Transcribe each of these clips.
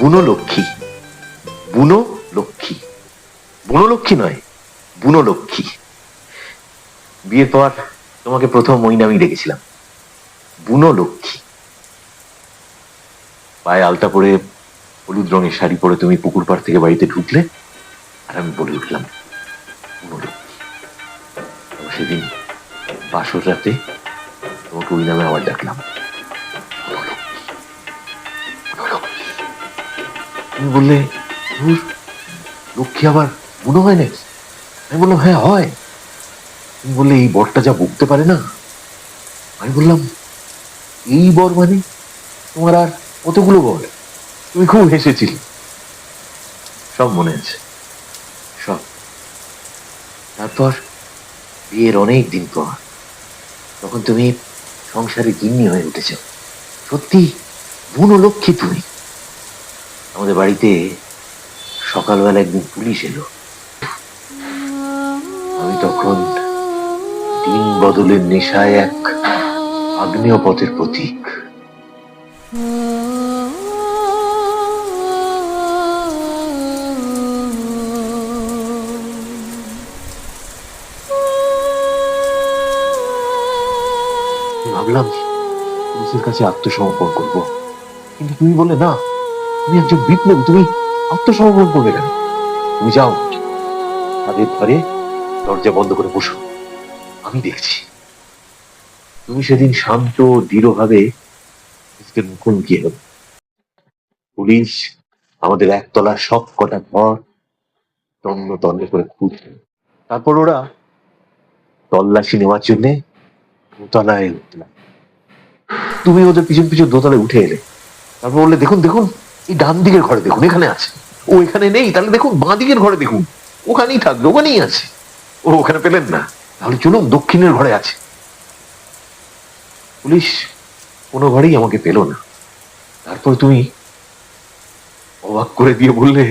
বুনো লক্ষ্মী বুনো লক্ষ্মী বুনো লক্ষ্মী নয় বুনো লক্ষ্মী বিয়ের পর তোমাকে প্রথম ওই নামই রেখেছিলাম বুনো লক্ষ্মী পায়ে আলতা পরে হলুদ রঙের শাড়ি পরে তুমি পুকুর পাড় থেকে বাড়িতে ঢুকলে আর আমি বলে উঠলাম লক্ষ্মী সেদিন বাসর রাতে তোমাকে ওই নামে আবার ডাকলাম। তুমি বললে লক্ষ্মী আবার বুনো হয় নাকি আমি বললাম হ্যাঁ হয়। তুমি বললে, এই বরটা যা বকতে পারে না? আমি বললাম, এই বর মানে? তোমার আর কতগুলো বর? তুমি খুব হেসেছিলে। সব মনে আছে, সব। তারপর বিয়ের অনেক দিন পর তখন তুমি সংসারে গিন্নি হয়ে উঠেছ। সত্যি বুনো লক্ষ্মী তুমি। আমাদের বাড়িতে সকালবেলা একদিন পুলিশ এলো। আমি তখন দিন বদলের নেশায় এক আগ্নেয় পথের প্রতীক। ভাবলাম পুলিশের কাছে আত্মসমর্পণ করব। কিন্তু তুমি বলে না তুমি একজন বিপ্লবী, তুমি আত্মসমর্পণ করবে কেন? তুমি যাও, তাদের ঘরে দরজা বন্ধ করে বসো। আমি দেখছি। তুমি সেদিন শান্ত, দৃঢ়ভাবে মুখোমুখি হবে পুলিশ আমাদের একতলা সব কটা ঘর তন্ন তন্ন করে খুঁজবে তারপর ওরা তল্লাশি নেওয়ার জন্য দোতলায় উঠলাম তুমি ওদের পিছন পিছন দোতলায় উঠে এলে। তারপর বললে, দেখুন দেখুন এই ডান দিকের ঘরে দেখুন, এখানে আছে। ও এখানে নেই, তাহলে দেখুন বাঁ দিকের ঘরে দেখুন, ওখানেই থাকবে, ওখানেই আছে। ও ওখানে পেলেন না, তাহলে চলুন দক্ষিণের ঘরে আছে। পুলিশ কোনো ঘরেই আমাকে পেল না। তারপর তুমি অবাক করে দিয়ে বললে,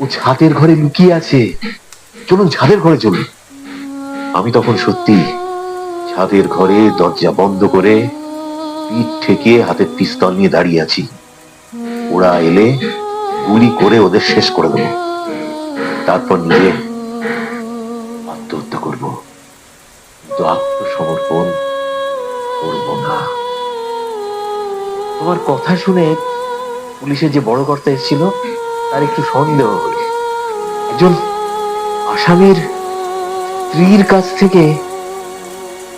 ও ছাদের ঘরে লুকিয়ে আছে। চলুন ছাদের ঘরে চলুন। আমি তখন সত্যি ছাদের ঘরে দরজা বন্ধ করে পিঠ ঠেকিয়ে হাতে পিস্তল নিয়ে দাঁড়িয়ে আছি। ওরা এলে গুলি করে ওদের শেষ করে দেবো। তারপর নিজে আত্মহত্যা করব। আত্মসমর্পণ করব না। তোমার কথা শুনে পুলিশের যে বড় কর্তা এসেছিল, তার একটু সন্দেহ হলো। একজন আসামির স্ত্রীর কাছ থেকে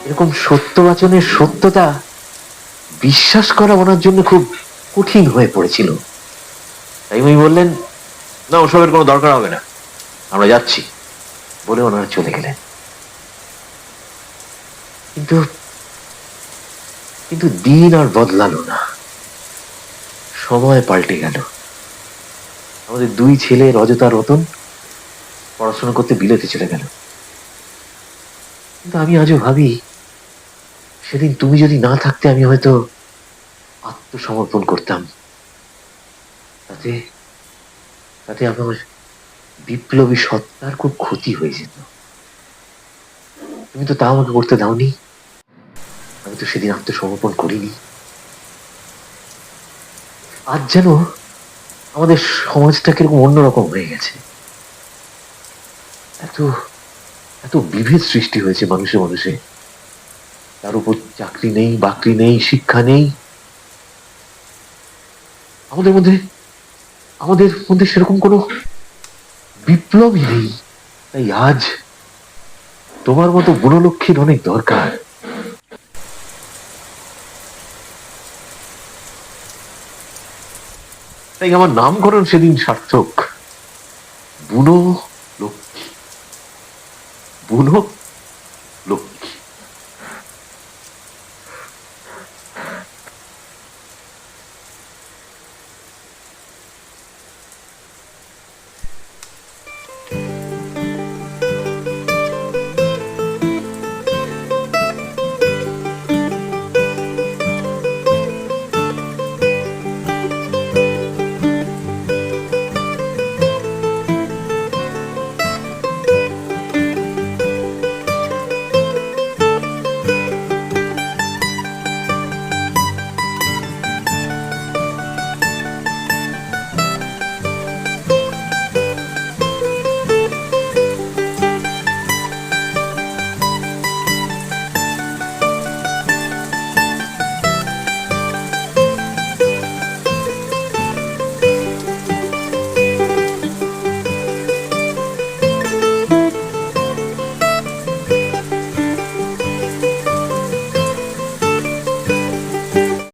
এরকম সত্যবাচনের সত্যতা বিশ্বাস করা ওনার জন্য খুব কঠিন হয়ে পড়েছিল। তাই উনি বললেন, না, ওসবের কোনো দরকার হবে না। আমরা যাচ্ছি। বলে ওনারা চলে গেলেন। কিন্তু কিন্তু দিন আর বদলালো না। সময় পাল্টে গেল। আমাদের দুই ছেলে, রজতা, রতন, পড়াশোনা করতে বিলেতে চলে গেল। কিন্তু আমি আজও ভাবি, সেদিন তুমি যদি না থাকতে, আমি হয়তো আত্মসমর্পণ করতাম। তাতে তাতে আমার বিপ্লবী সত্তার খুব ক্ষতি হয়ে যেত। তুমি তো তা আমাকে করতে দাওনি। আমি তো সেদিন আত্মসমর্পণ করিনি। আজ যেন আমাদের সমাজটা কীরকম অন্যরকম হয়ে গেছে। এত এত বিভেদ সৃষ্টি হয়েছে মানুষে মানুষে। তার উপর চাকরি নেই, বাকরি নেই, শিক্ষা নেই। আমাদের মধ্যে আমাদের মধ্যে সেরকম কোনো বিপ্লবই নেই। তাই আজ তোমার মতো গুণলক্ষ্মীর অনেক দরকার। তাই আমার নামকরণ সেদিন সার্থক। বুনো লক্ষ্মী বুনো